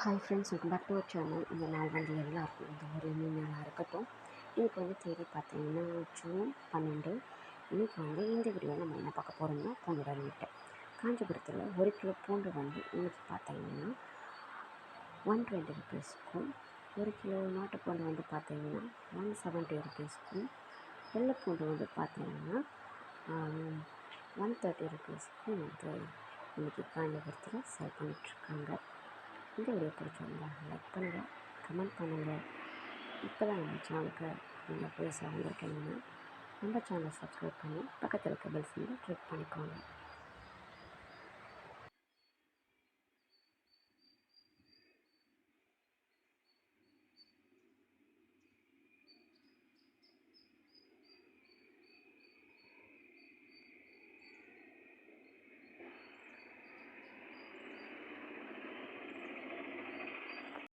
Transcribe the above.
Hi friends welcome back to our channel இந்த நாள் வந்து எல்லாருக்கும் இந்த ஒரு மூணு நாளாக இருக்கட்டும். இன்றைக்கி வந்து தேதி பார்த்தீங்கன்னா ஜூன் பன்னெண்டு. இன்றைக்கி வந்து இந்த வீடியோவில் நம்ம என்ன பார்க்க போகிறோம்னா பூண்டோட ரேட்டு காஞ்சிபுரத்தில் ஒரு கிலோ பூண்டு வந்து இன்றைக்கி பார்த்தீங்கன்னா ஒன் டுவெண்ட்டி ருபீஸ்க்கும் ஒரு கிலோ நாட்டுப்பூண்டு வந்து பார்த்தீங்கன்னா ஒன் செவன்ட்டி ருபீஸ்க்கும் வெள்ளைப்பூண்டு வந்து பார்த்தீங்கன்னா ஒன் தேர்ட்டி ருபீஸ்க்கும் வந்து இன்றைக்கி காஞ்சிபுரத்தில் சேல் பண்ணிகிட்ருக்காங்க இந்த வீடியோ பிடிச்சிருந்தா லைக் பண்ணுங்கள் கமெண்ட் பண்ணுங்கள் இப்போ தான் நம்ம சேனலுக்கு நீங்கள் புதுசாக வந்திருக்கீங்கன்னா நம்ம சேனலை சப்ஸ்கிரைப் பண்ணி பக்கத்தில் இருக்க பெல் வந்து கிளிக் பண்ணிக்கோங்க.